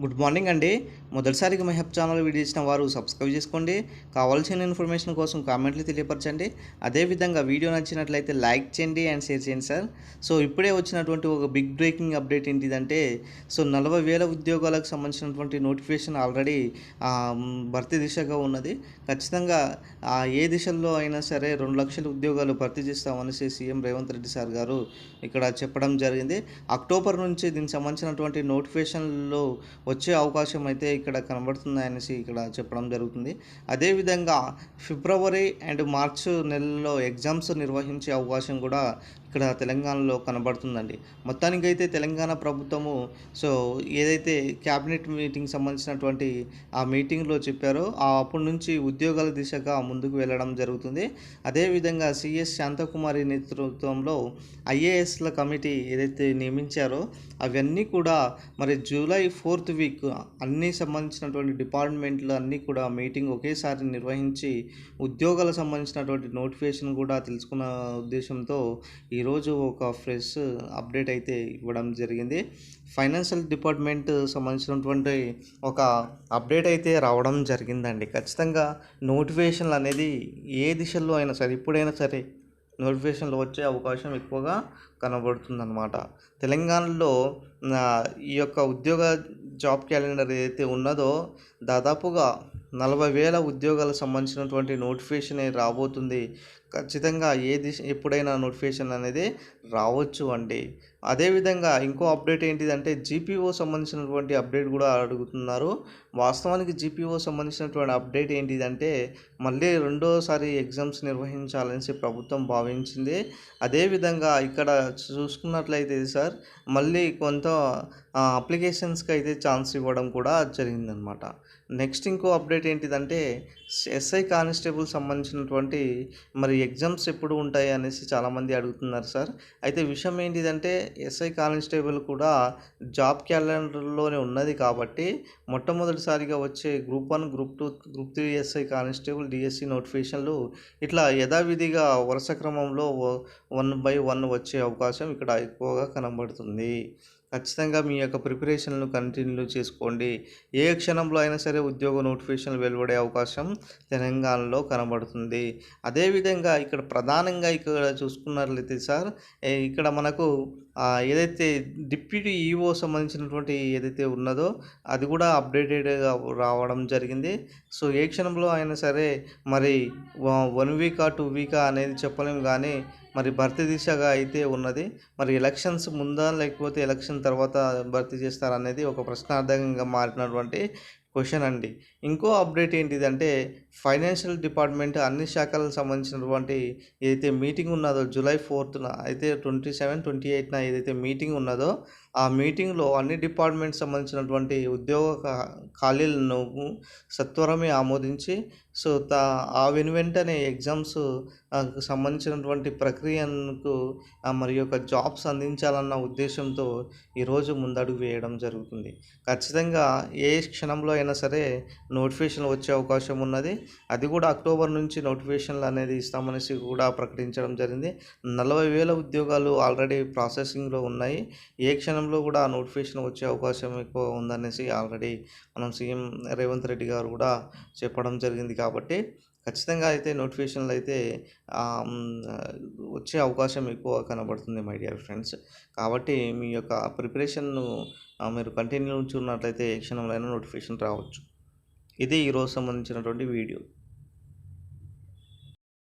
Good morning అండి. మొదటిసారిగా మహబ్ channel video ఇచ్చిన వారు సబ్స్క్రైబ్ చేసుకోండి. కావాల్సిన ఇన్ఫర్మేషన్ కోసం కామెంట్లు తెలియపరచండి. అదేవిధంగా వీడియో నచ్చినట్లయితే లైక్ చేయండి అండ్ షేర్ చేయండి సార్. సో ఇప్పుడే వచ్చినటువంటి ఒక బిగ్ బ్రేకింగ్ అప్డేట్ ఏంటిదంటే సో నలభై వేల ఉద్యోగాలకు సంబంధించినటువంటి నోటిఫికేషన్ ఆల్రెడీ భర్తీ దిశగా ఉన్నది. ఖచ్చితంగా ఏ దిశల్లో అయినా సరే రెండు లక్షల ఉద్యోగాలు భర్తీ చేస్తామనేసి సీఎం రేవంత్ రెడ్డి సార్ గారు ఇక్కడ చెప్పడం జరిగింది. అక్టోబర్ నుంచి దీనికి సంబంధించినటువంటి నోటిఫికేషన్లో వచ్చే అవకాశం అయితే ఇక్కడ కనబడుతుంది అనేసి ఇక్కడ చెప్పడం జరుగుతుంది. అదేవిధంగా ఫిబ్రవరి అండ్ మార్చ్ నెలలో ఎగ్జామ్స్ నిర్వహించే అవకాశం కూడా ఇక్కడ తెలంగాణలో కనబడుతుందండి. మొత్తానికైతే తెలంగాణ ప్రభుత్వము సో ఏదైతే క్యాబినెట్ మీటింగ్ సంబంధించినటువంటి ఆ మీటింగ్లో చెప్పారో ఆ అప్పటి నుంచి ఉద్యోగాల దిశగా ముందుకు వెళ్ళడం జరుగుతుంది. అదేవిధంగా సిఎస్ శాంతకుమారి నేతృత్వంలో ఐఏఎస్ల కమిటీ ఏదైతే నియమించారో అవన్నీ కూడా మరి జూలై ఫోర్త్ వీక్ అన్ని సంబంధించినటువంటి డిపార్ట్మెంట్లు అన్నీ కూడా మీటింగ్ ఒకేసారి నిర్వహించి ఉద్యోగాలకు సంబంధించినటువంటి నోటిఫికేషన్ కూడా తెలుసుకున్న ఉద్దేశంతో ఈ ఈరోజు ఒక ఫ్రెష్ అప్డేట్ అయితే ఇవ్వడం జరిగింది. ఫైనాన్షియల్ డిపార్ట్మెంట్ సంబంధించినటువంటి ఒక అప్డేట్ అయితే రావడం జరిగిందండి. ఖచ్చితంగా నోటిఫికేషన్లు అనేది ఏ దిశలో అయినా సరే ఇప్పుడైనా సరే నోటిఫికేషన్లు వచ్చే అవకాశం ఎక్కువగా కనబడుతుందన్నమాట. తెలంగాణలో ఈ యొక్క ఉద్యోగ జాబ్ క్యాలెండర్ ఏదైతే ఉన్నదో దాదాపుగా నలభై వేల ఉద్యోగాలకు సంబంధించినటువంటి నోటిఫికేషన్ రాబోతుంది. ఖచ్చితంగా ఏది ఎప్పుడైనా నోటిఫికేషన్ అనేది రావచ్చు అండి. అదేవిధంగా ఇంకో అప్డేట్ ఏంటిదంటే జీపీఓ సంబంధించినటువంటి అప్డేట్ కూడా అడుగుతున్నారు. వాస్తవానికి జీపీఓ సంబంధించినటువంటి అప్డేట్ ఏంటిదంటే మళ్ళీ రెండోసారి ఎగ్జామ్స్ నిర్వహించాలనేసి ప్రభుత్వం భావించింది. అదేవిధంగా ఇక్కడ చూసుకున్నట్లయితే సార్ మళ్ళీ కొంత అప్లికేషన్స్కి అయితే ఛాన్స్ ఇవ్వడం కూడా జరిగిందనమాట. నెక్స్ట్ ఇంకో అప్డేట్ ఏంటిదంటే ఎస్ఐ కానిస్టేబుల్ సంబంధించినటువంటి మరి ఎగ్జామ్స్ ఎప్పుడు ఉంటాయి అనేసి చాలామంది అడుగుతున్నారు సార్. అయితే విషయం ఏంటిదంటే ఎస్ఐ కానిస్టేబుల్ కూడా జాబ్ క్యాలెండర్లోనే ఉన్నది కాబట్టి మొట్టమొదటిసారిగా వచ్చే group one group two group three SI constable DSC నోటిఫికేషన్లు ఇట్లా యథావిధిగా వరుస క్రమంలో వన్ బై వన్ వచ్చే అవకాశం ఇక్కడ ఎక్కువగా కనబడుతుంది. ఖచ్చితంగా మీ యొక్క ప్రిపరేషన్లు కంటిన్యూ చేసుకోండి. ఏ క్షణంలో అయినా సరే ఉద్యోగ నోటిఫికేషన్లు వెలువడే అవకాశం తెలంగాణలో కనబడుతుంది. అదేవిధంగా ఇక్కడ ప్రధానంగా ఇక్కడ చూసుకున్నట్లయితే సార్ ఇక్కడ మనకు ఏదైతే డిప్యూటీ ఈఓ సంబంధించినటువంటి ఏదైతే ఉన్నదో అది కూడా అప్డేటెడ్గా రావడం జరిగింది. సో ఏ క్షణంలో అయినా సరే మరి వన్ వీకా టూ వీకా అనేది చెప్పలేము కానీ మరి భర్తీ దిశగా అయితే ఉన్నది. మరి ఎలక్షన్స్ ముందా లేకపోతే ఎలక్షన్ తర్వాత భర్తీ చేస్తారనేది ఒక ప్రశ్నార్థకంగా మారినటువంటి క్వశ్చన్ అండి. ఇంకో అప్డేట్ ఏంటిదంటే ఫైనాన్షియల్ డిపార్ట్మెంట్ అన్ని శాఖలకు సంబంధించినటువంటి ఏదైతే మీటింగ్ ఉన్నదో జూలై ఫోర్త్న అయితే ట్వంటీ సెవెన్ ట్వంటీ ఎయిట్న ఏదైతే మీటింగ్ ఉన్నదో ఆ మీటింగ్లో అన్ని డిపార్ట్మెంట్ సంబంధించినటువంటి ఉద్యోగ ఖాళీలను సత్వరమే ఆమోదించి సో తా ఆ వెను వెంటనే ఎగ్జామ్స్ సంబంధించినటువంటి ప్రక్రియకు మరి యొక్క జాబ్స్ అందించాలన్న ఉద్దేశంతో ఈరోజు ముందడుగు వేయడం జరుగుతుంది. ఖచ్చితంగా ఏ క్షణంలో అయినా సరే నోటిఫికేషన్ వచ్చే అవకాశం ఉన్నది. అది కూడా అక్టోబర్ నుంచి నోటిఫికేషన్లు అనేది ఇస్తామనేసి కూడా ప్రకటించడం జరిగింది. నలభై వేల ఉద్యోగాలు ఆల్రెడీ ప్రాసెసింగ్లో ఉన్నాయి. ఏ క్షణంలో కూడా నోటిఫికేషన్ వచ్చే అవకాశం ఎక్కువ ఉందనేసి ఆల్రెడీ మనం సీఎం రేవంత్ రెడ్డి గారు కూడా చెప్పడం జరిగింది కాబట్టి ఖచ్చితంగా అయితే నోటిఫికేషన్లు అయితే వచ్చే అవకాశం ఎక్కువ కనబడుతుంది మై డియర్ ఫ్రెండ్స్. కాబట్టి మీ యొక్క ప్రిపరేషన్ను మీరు కంటిన్యూ ఉంచున్నట్లయితే ఏ క్షణంలో అయినా నోటిఫికేషన్ రావచ్చు. ఇది ఈరోజు సంబంధించినటువంటి వీడియో.